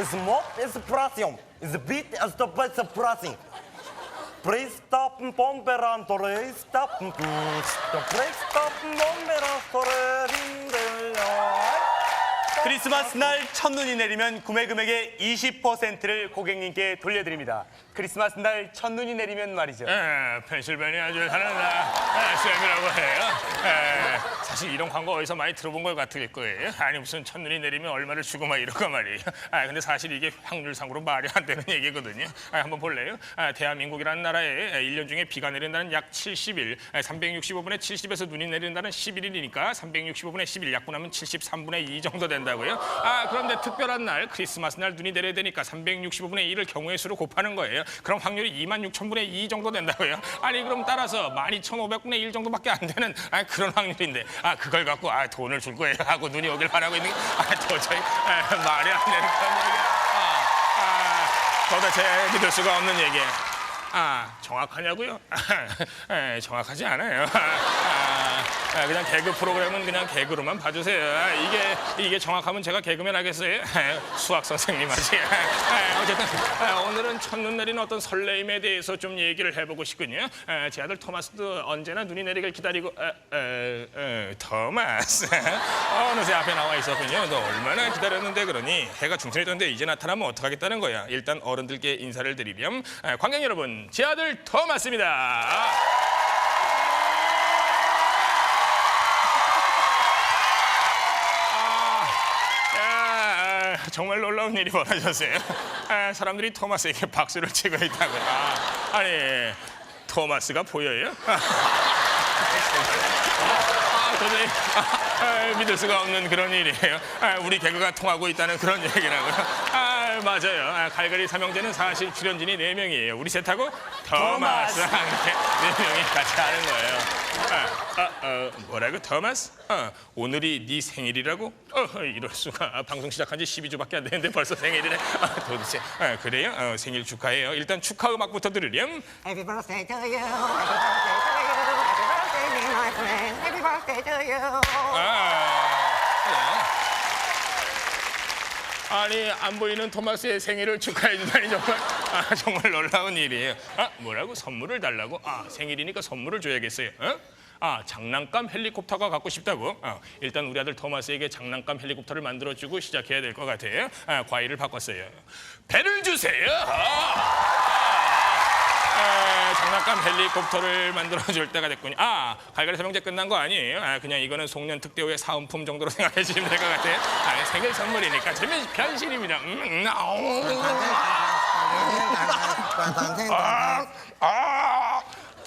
It's more, it's pressing. It's beat, it's the best pressing. Please stop, bomberan, please stop. Please stop, bomberan, please 크리스마스 날 첫눈이 내리면 구매 금액의 20%를 고객님께 돌려드립니다. 크리스마스 날 첫눈이 내리면 말이죠. 에, 펜실베니아주 사는 나 쌤이라고 해요. 에, 사실 이런 광고 어디서 많이 들어본 것 같을 거예요. 아니 무슨 첫눈이 내리면 얼마를 주고 막 이런 거 말이에요. 아 근데 사실 이게 확률상으로 말이 안 되는 얘기거든요. 아, 한번 볼래요? 아, 대한민국이라는 나라에 1년 중에 비가 내린다는 약 70일, 365분의 70에서 눈이 내린다는 11일이니까 365분의 10일 약분하면 73분의 2 정도 된다고요. 아 그런데 특별한 날 크리스마스 날 눈이 내려야 되니까 365분의 1을 경우의 수로 곱하는 거예요. 그럼 확률이 2만 6천분의 2 정도 된다고요. 아니 그럼 따라서 12,500분의 1 정도밖에 안 되는 아, 그런 확률인데 아 그걸 갖고 아 돈을 줄 거예요 하고 눈이 오길 바라고 있는 게 아, 도저히 아, 말이 안 되는. 아, 아, 도대체 믿을 수가 없는 얘기야. 아 정확하냐고요? 에, 정확하지 않아요. 아, 아, 그냥 개그 프로그램은 그냥 개그로만 봐주세요. 아, 이게 이게 정확하면 제가 개그맨 하겠어요? 에, 수학 선생님 하지. 에, 어쨌든 에, 오늘은 첫눈 내리는 어떤 설레임에 대해서 좀 얘기를 해보고 싶군요. 에, 제 아들 토마스도 언제나 눈이 내리길 기다리고 에, 에, 에, 토마스 어느새 앞에 나와 있었군요. 너 얼마나 기다렸는데 그러니 해가 중천이 떴는데 이제 나타나면 어떡하겠다는 거야. 일단 어른들께 인사를 드리렴. 에, 관객 여러분, 제 아들 토마스입니다. 정말 놀라운 일이 벌어졌어요. 아, 사람들이 토마스에게 박수를 치고 있다고. 아, 아니, 토마스가 보여요? 아, 도저히 아, 아, 믿을 수가 없는 그런 일이에요. 아, 우리 개그가 통하고 있다는 그런 얘기라고요. 아, 맞아요. 아, 갈갈이 삼형제는 사실 출연진이 네명이에요 우리 셋하고 토마스 함께 네명이 같이 하는 거예요. 아, 아, 어, 뭐라고 토마스? 아, 오늘이 네 생일이라고? 어, 이럴 수가. 아, 방송 시작한 지 12주밖에 안 되는데 벌써 생일이래. 아, 도대체. 아, 그래요? 어, 생일 축하해요. 일단 축하 음악부터 들으렴. Happy birthday to you. Happy birthday to you. Happy birthday, me, my friend. Happy birthday to you. 아, 네. 아니 안 보이는 토마스의 생일을 축하해 주다니 정말 아, 정말 놀라운 일이에요. 아 뭐라고 선물을 달라고? 아 생일이니까 선물을 줘야겠어요. 어? 아 장난감 헬리콥터가 갖고 싶다고? 아, 일단 우리 아들 토마스에게 장난감 헬리콥터를 만들어주고 시작해야 될 것 같아요. 아, 과일을 바꿨어요. 배를 주세요. 아. 아, 장난감 헬리콥터를 만들어줄 때가 됐군요. 아, 갈갈이 설명제 끝난 거 아니에요? 아, 그냥 이거는 송년 특대호의 사은품 정도로 생각해 주시면 될 것 같아요. 아, 생일 선물이니까 재미 변신입니다. 음, 음, 아우. 아, 아,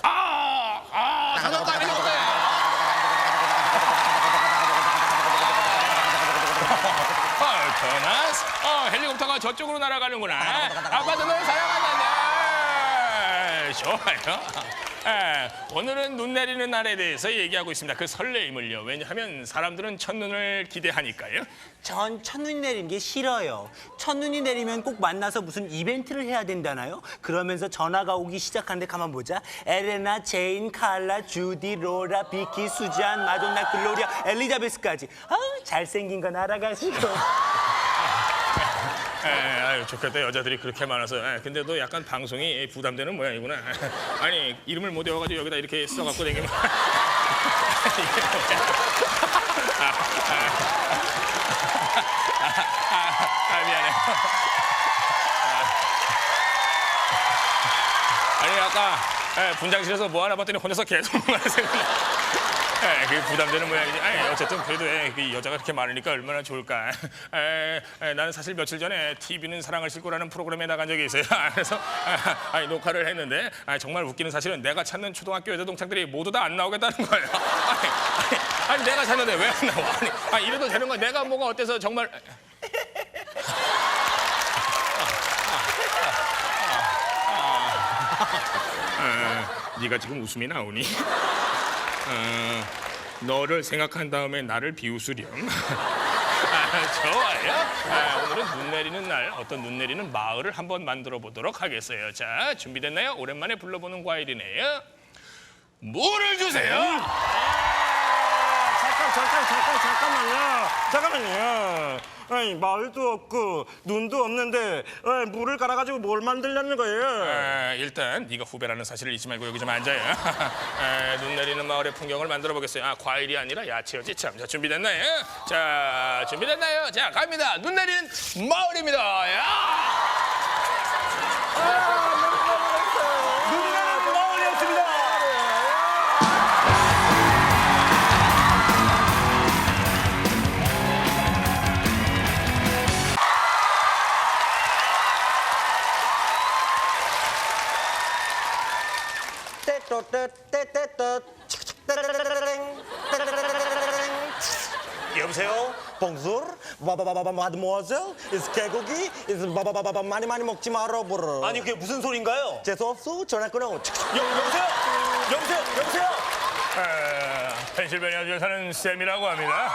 아, 아, 장난감 헬리콥터. 아, 토마스, 어, 헬리콥터가 저쪽으로 날아가는구나. 아빠도 널 사랑한다. 좋아요. 아, 오늘은 눈 내리는 날에 대해서 얘기하고 있습니다. 그 설레임을요. 왜냐하면 사람들은 첫눈을 기대하니까요. 전 첫눈이 내리는 게 싫어요. 첫눈이 내리면 꼭 만나서 무슨 이벤트를 해야 된다나요? 그러면서 전화가 오기 시작하는데 가만 보자. 에레나, 제인, 칼라, 주디, 로라, 비키, 수잔, 마돈나, 글로리아, 엘리자베스까지. 아 잘생긴 건 알아가시고. 에, 아유 좋겠다 여자들이 그렇게 많아서. 에, 근데도 약간 방송이 부담되는 모양이구나. 아니 이름을 못 외워가지고 여기다 이렇게 써갖고 다니면. 아, 아, 아, 아, 미안해. 아니 아까 에, 분장실에서 뭐 하나 봤더니 혼자서 계속. 에, 그게 부담되는 모양이지. 아니, 어쨌든 그래도 에, 그 여자가 그렇게 많으니까 얼마나 좋을까. 나는 사실 며칠 전에 TV는 사랑을 싣고라는 프로그램에 나간 적이 있어요. 그래서 아, 아니, 녹화를 했는데 아, 정말 웃기는 사실은 내가 찾는 초등학교 여자 동창들이 모두 다 안 나오겠다는 거예요. 아니, 아니, 아니, 내가 찾는데 왜 안 나와? 아니, 아니, 이래도 되는 거야. 내가 뭐가 어때서 정말. 어, 네가 지금 웃음이 나오니? 어, 너를 생각한 다음에 나를 비웃으렴. 아, 좋아요. 아, 오늘은 눈 내리는 날, 어떤 눈 내리는 마을을 한번 만들어 보도록 하겠어요. 자, 준비됐나요? 오랜만에 불러보는 과일이네요. 물을 주세요. 잠깐 잠깐 잠깐 잠깐만요 잠깐만요 아니, 말도 없고 눈도 없는데 어, 물을 갈아가지고 뭘 만들려는 거예요? 아, 일단 네가 후배라는 사실을 잊지 말고 여기 좀 앉아요. 아, 눈 내리는 마을의 풍경을 만들어 보겠어요. 아 과일이 아니라 야채였지 참. 자 준비됐나요? 자 준비됐나요? 자 갑니다. 눈 내리는 마을입니다. 야! 여보세요? 봉술? 바바바바바 마드모아젤? is 개고기? is 바바바바바 많이 많이 먹지 마라 보러 아니 그게 무슨 소린가요? 재수 없어? 전화 끊어 여, 여보세요? 여보세요? 여보세요? 아, 펜실베니아주에 사는 쌤이라고 합니다.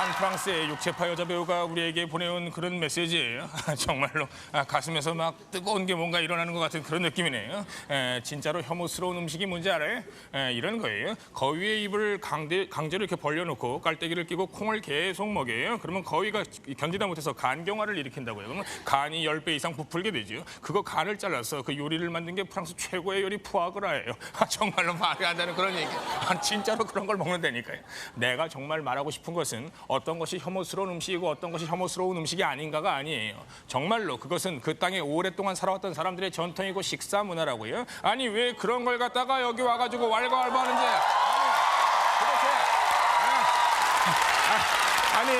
한 프랑스의 육체파 여자 배우가 우리에게 보내온 그런 메시지예요. 정말로 아, 가슴에서 막 뜨거운 게 뭔가 일어나는 것 같은 그런 느낌이네요. 에, 진짜로 혐오스러운 음식이 뭔지 알아요? 에, 이런 거예요. 거위의 입을 강제, 강제로 이렇게 벌려놓고 깔때기를 끼고 콩을 계속 먹여요. 그러면 거위가 견디다 못해서 간경화를 일으킨다고요. 그러면 간이 10배 이상 부풀게 되죠. 그거 간을 잘라서 그 요리를 만든 게 프랑스 최고의 요리 푸아그라예요. 아, 정말로 말이 안 되는 그런 얘기. 아, 진짜로 그런 걸 먹는다니까요. 내가 정말 말하고 싶은 것은 어떤 것이 혐오스러운 음식이고 어떤 것이 혐오스러운 음식이 아닌가가 아니에요. 정말로 그것은 그 땅에 오랫동안 살아왔던 사람들의 전통이고 식사 문화라고요. 아니 왜 그런 걸 갖다가 여기 와가지고 왈가왈부하는지 아니 도대체 아, 아니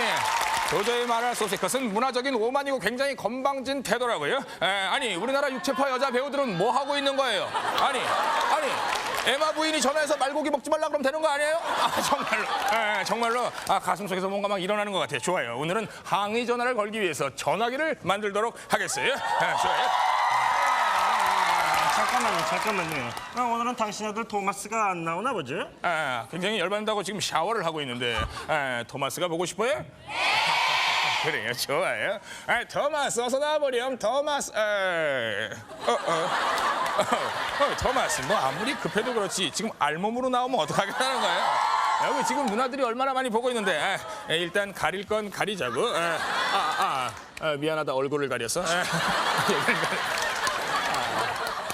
도저히 말할 수 없이 그것은 문화적인 오만이고 굉장히 건방진 태도라고요. 에, 아니 우리나라 육체파 여자 배우들은 뭐 하고 있는 거예요? 아니 아니 에마 부인이 전화해서 말고기 먹지 말라 그러면 되는 거 아니에요? 아 정말로 에, 정말로 아, 가슴 속에서 뭔가 막 일어나는 것 같아요. 좋아요. 오늘은 항의 전화를 걸기 위해서 전화기를 만들도록 하겠어요. 에, 좋아요. 잠깐만요 잠깐만요 아, 오늘은 당신 아들 토마스가 안 나오나 보죠? 아, 굉장히 열받는다고 지금 샤워를 하고 있는데 아, 토마스가 보고 싶어요? 네. 그래요, 좋아요. 아, 토마스 어서 나와버렴, 토마스. 아, 어, 어, 어, 어, 토마스 뭐 아무리 급해도 그렇지 지금 알몸으로 나오면 어떡하겠다는 거예요? 여기 지금 누나들이 얼마나 많이 보고 있는데 아, 에, 일단 가릴 건 가리자고. 아, 아, 아, 아, 미안하다 얼굴을 가렸어. 아, 여기를 가리-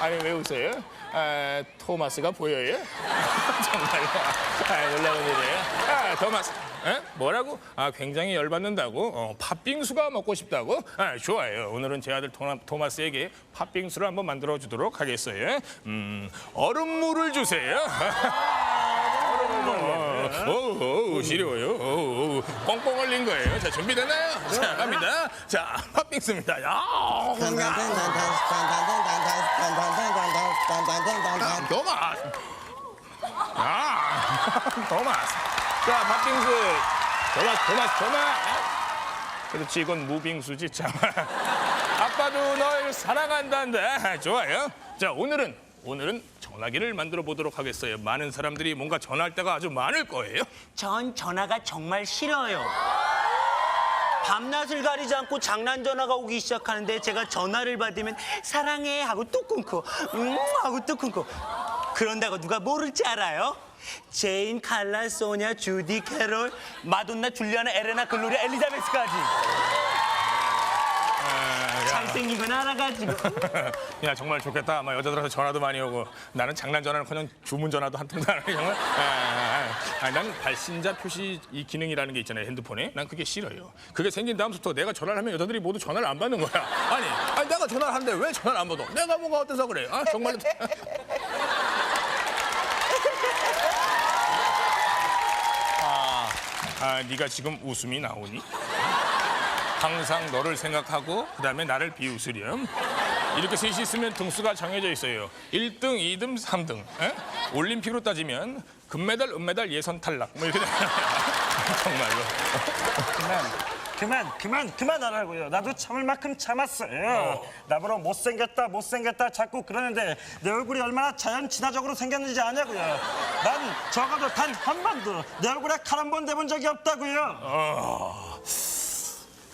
아니 왜 웃어요? 아, 토마스가 보여요? 정말요? 아, 놀라운 일이에요. 아, 토마스. 에? 뭐라고? 아, 굉장히 열받는다고? 어, 팥빙수가 먹고 싶다고? 아, 좋아요. 오늘은 제 아들 토마, 토마스에게 팥빙수를 한번 만들어 주도록 하겠어요. 음, 얼음물을 주세요. 어, 오, 오, 시려워요. 오, 오, 뻥뻥 얼린 거예요. 자, 준비됐나요? 자, 갑니다. 자, 팥빙수입니다. 야, 토마스. 아, 토마스. 자, 팥빙수. 토마스, 토마스, 토마스. 그렇지, 이건 무빙수지, 참. 아빠도 널 사랑한다는데. 좋아요. 자, 오늘은, 오늘은 전화기를 만들어 보도록 하겠어요. 많은 사람들이 뭔가 전화할 때가 아주 많을 거예요. 전 전화가 정말 싫어요. 밤낮을 가리지 않고 장난 전화가 오기 시작하는데 제가 전화를 받으면 사랑해 하고 뚝 끊고 음 하고 뚝 끊고 그런다고 누가 모를지 알아요? 제인, 칼라, 소냐, 주디, 캐롤, 마돈나, 줄리아나, 에레나, 글로리아, 엘리자베스까지 잘 생긴 건 알아가지고 야 정말 좋겠다. 아마 여자들한테 전화도 많이 오고 나는 장난 전화는커녕 주문 전화도 한 통도 안 하고 정말. 아, 아, 아, 난 발신자 표시 이 기능이라는 게 있잖아요 핸드폰에. 난 그게 싫어요. 그게 생긴 다음부터 내가 전화를 하면 여자들이 모두 전화를 안 받는 거야. 아니, 아니 내가 전화를 하는데 왜 전화를 안 받아? 내가 뭐가 어때서 그래? 아 정말. 아, 아 네가 지금 웃음이 나오니? 항상 너를 생각하고 그다음에 나를 비웃으렴. 이렇게 셋이 있으면 등수가 정해져 있어요. 1등, 2등, 3등. 에? 올림픽으로 따지면 금메달, 은메달, 예선 탈락. 뭐 이렇게. 정말로. 그만 그만 그만 그만 하라고요 나도 참을 만큼 참았어요 나보러 못생겼다 못생겼다 자꾸 그러는데 내 얼굴이 얼마나 자연 친화적으로 생겼는지 아냐고요 난 적어도 단 한 번도 내 얼굴에 칼 한 번 대본 적이 없다고요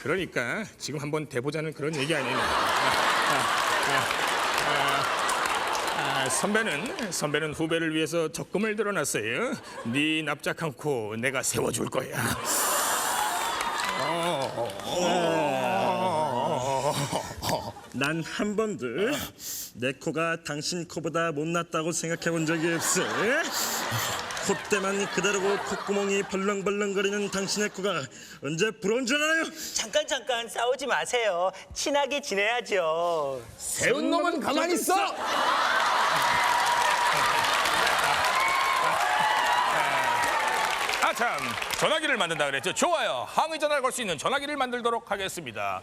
그러니까 지금 한번 대보자는 그런 얘기 아니에요. 아, 아, 아, 아, 선배는 선배는 후배를 위해서 적금을 들어놨어요. 네 납작한 코 내가 세워줄 거야. 난 한 번도 내 코가 당신 코보다 못났다고 생각해 본 적이 없어. 콧대만 그대로고 콧구멍이 벌렁벌렁거리는 당신의 코가 언제 부러운 줄 알아요? 잠깐 잠깐 싸우지 마세요. 친하게 지내야죠. 배운 놈은 가만히 있어. 아참 전화기를 만든다 그랬죠. 좋아요. 항의 전화를 걸 수 있는 전화기를 만들도록 하겠습니다.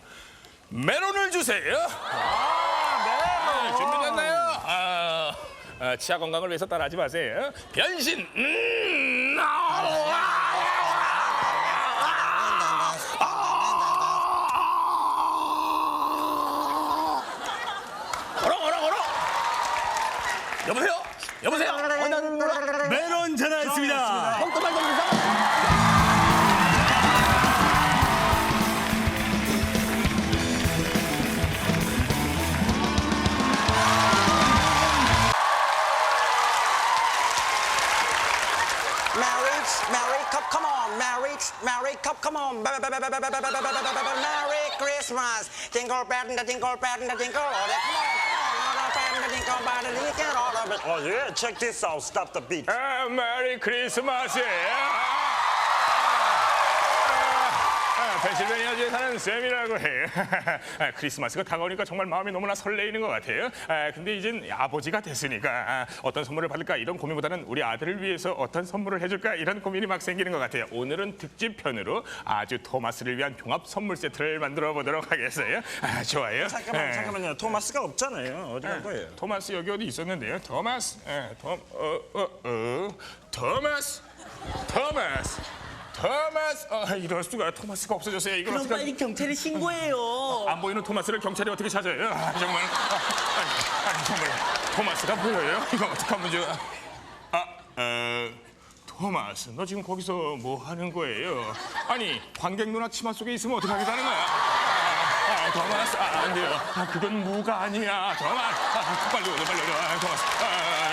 메론을 주세요. 아, 준비됐나요? 아, 아, 치아 건강을 위해서 따라하지 마세요. 변신. 음, 걸어 걸어 걸어. 여보세요. 여보세요. Marriage, marriage, come, come on, marriage, marriage, come, come on, Merry Christmas, jingle bell, the jingle bell, the jingle, all that, come on, Oh yeah, check this out, stop the beat. Uh, Merry Christmas, yeah. 펜실베니아주에 사는 쌤이라고 해요. 아, 크리스마스가 다가오니까 정말 마음이 너무나 설레이는 것 같아요. 아, 근데 이젠 아버지가 됐으니까 아, 어떤 선물을 받을까 이런 고민보다는 우리 아들을 위해서 어떤 선물을 해줄까 이런 고민이 막 생기는 것 같아요. 오늘은 특집 편으로 아주 토마스를 위한 종합 선물 세트를 만들어 보도록 하겠어요. 아, 좋아요. 잠깐만, 예. 잠깐만요. 토마스가 없잖아요. 어디 간 거예요? 토마스 여기 어디 있었는데요. 토마스, 예, 톰, 어, 어, 어, 토마스, 토마스, 토마스. 아, 이럴 수가 토마스가 없어졌어요. 이걸 그럼 어떻게 빨리 경찰에 신고해요. 안 보이는 토마스를 경찰이 어떻게 찾아요? 아, 정말, 아, 아니, 아니 정말 토마스가 보여요? 이거 어떡하면 좋아? 아, 어, 토마스, 너 지금 거기서 뭐 하는 거예요? 아니, 관객 누나 치마 속에 있으면 어떡하겠다는 거야? 아, 아, 토마스, 아, 안 돼요. 아, 그건 무가 아니야. 토마스, 아, 빨리 오자, 빨리 오자. 아, 토마스. 아,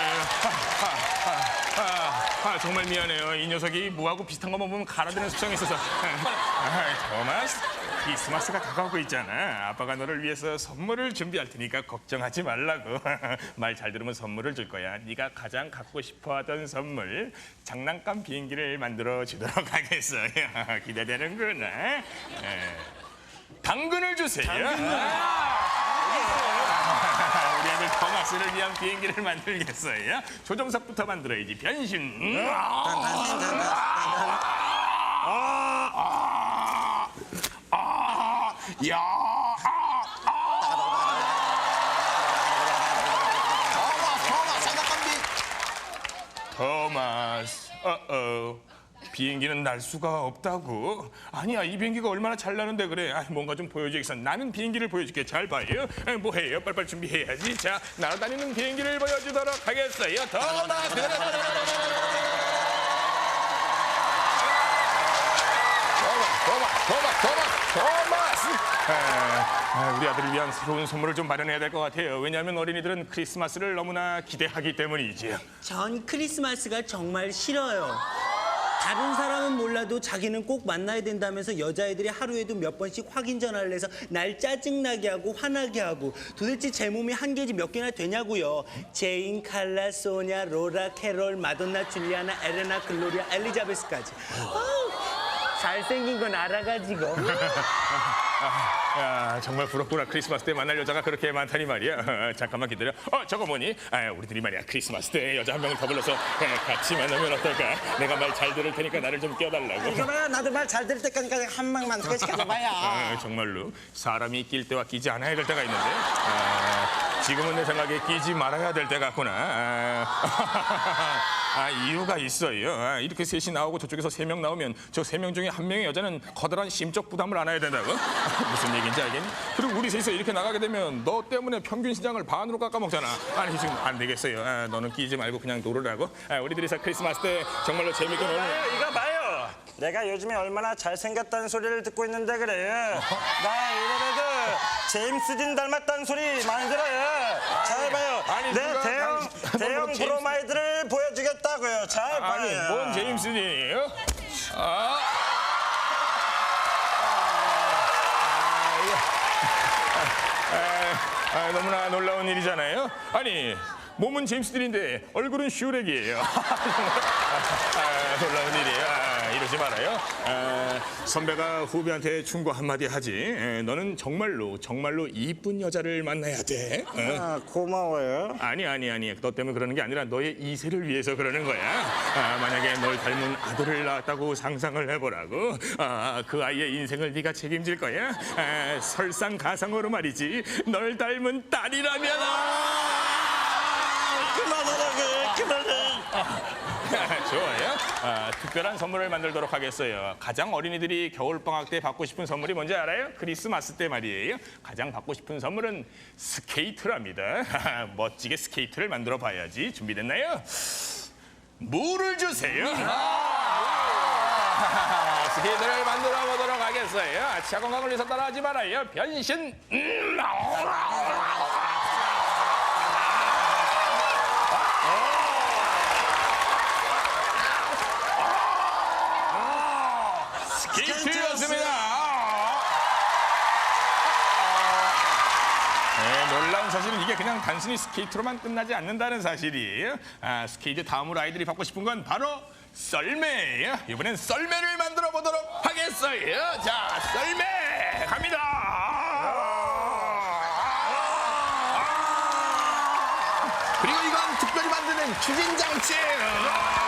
아, 아, 아, 아, 아, 정말 미안해요. 이 녀석이 무하고 비슷한 것만 보면 갈아드는 습성이 있어서. 아, 토마스, 크리스마스가 다가오고 있잖아. 아빠가 너를 위해서 선물을 준비할 테니까 걱정하지 말라고. 말 잘 들으면 선물을 줄 거야. 네가 가장 갖고 싶어하던 선물, 장난감 비행기를 만들어 주도록 하겠어요. 기대되는구나. 에, 당근을 주세요. 아, 우리 아들 토마스를 위한 비행기를 만들겠어요. 조정석부터 만들어야지. 변신. 음. 아, 아, 야, 아, 토마스, 어 어. 비행기는 날 수가 없다고? 아니야, 이 비행기가 얼마나 잘 나는데 그래. 아, 뭔가 좀 보여주겠어. 나는 비행기를 보여줄게. 잘 봐요. 에, 뭐 해요? 빨리빨리 준비해야지. 자, 날아다니는 비행기를 보여주도록 하겠어요. 토마스. 토마스, 토마스, 토마스, 토마스. 아, 아, 우리 아들을 위한 새로운 선물을 좀 마련해야 될 것 같아요. 왜냐하면 어린이들은 크리스마스를 너무나 기대하기 때문이지요. 전 크리스마스가 정말 싫어요. 다른 사람은 몰라도 자기는 꼭 만나야 된다면서 여자애들이 하루에도 몇 번씩 확인 전화를 해서 날 짜증나게 하고 화나게 하고 도대체 제 몸이 한 개지 몇 개나 되냐고요. 제인, 칼라, 소냐, 로라, 캐롤, 마돈나, 줄리아나, 에레나, 글로리아, 엘리자베스까지. 잘생긴 건 알아가지고. 야, 정말 부럽구나. 크리스마스 때 만날 여자가 그렇게 많다니 말이야. 잠깐만 기다려. 어, 저거 뭐니? 아, 우리들이 말이야. 크리스마스 때 여자 한 명을 더 불러서 에, 같이 만나면 어떨까? 내가 말 잘 들을 테니까 나를 좀 껴달라고. 이거 봐요, 나도 말 잘 들을 때까지 한 명만 소개시켜줘봐요. 아, 정말로 사람이 낄 때와 끼지 않아야 될 때가 있는데 아, 지금은 내 생각에 끼지 말아야 될 때 같구나. 아, 아, 이유가 있어요. 아, 이렇게 셋이 나오고 저쪽에서 세 명 나오면 저 세 명 중에 한 명의 여자는 커다란 심적 부담을 안아야 된다고? 무슨 얘기인지 알겠니? 그리고 우리 셋이서 이렇게 나가게 되면 너 때문에 평균 시장을 반으로 깎아먹잖아. 아니 지금 안 되겠어요. 아, 너는 끼지 말고 그냥 놀으라고. 아, 우리 들이서 크리스마스 때 정말로 재밌게. 봐요, 이거 봐요. 내가 요즘에 얼마나 잘생겼다는 소리를 듣고 있는데 그래. 나 이래도 제임스 딘 닮았다는 소리 많이 들어요. 잘 봐요. 아니, 내 누가 대형 대형 제임스- 브로마이드를 보여주겠다고요. 잘 아니 봐요. 뭔 제임스 딘이에요? 아. 아, 아, 너무나 놀라운 일이잖아요. 아니 몸은 제임스 딘인데 얼굴은 슈렉이에요. 아, 놀라운 일이에요. 아, 이러지 말아요. 아, 선배가 후배한테 충고 한마디 하지. 에, 너는 정말로 정말로 이쁜 여자를 만나야 돼. 어? 아, 고마워요. 아니 아니 아니 너 때문에 그러는 게 아니라 너의 이세를 위해서 그러는 거야 아, 만약에 널 닮은 아들을 낳았다고 상상을 해보라고 아, 그 아이의 인생을 네가 책임질 거야 아, 설상가상으로 말이지 널 닮은 딸이라면 아! 그만하라고요. 그만해. 좋아요 아, 특별한 선물을 만들도록 하겠어요 가장 어린이들이 겨울방학 때 받고 싶은 선물이 뭔지 알아요? 크리스마스 때 말이에요 가장 받고 싶은 선물은 스케이트랍니다 멋지게 스케이트를 만들어 봐야지 준비됐나요? 물을 주세요. 아, 스케이트를 만들어 보도록 하겠어요. 아치아 건강을 위해서 따라하지 말아요. 변신. 음, 그냥 단순히 스케이트로만 끝나지 않는다는 사실이에요. 아, 스케이트 다음으로 아이들이 받고 싶은 건 바로 썰매예요. 이번엔 썰매를 만들어 보도록 하겠어요. 자, 썰매 갑니다. 그리고 이건 특별히 만드는 추진 장치예요.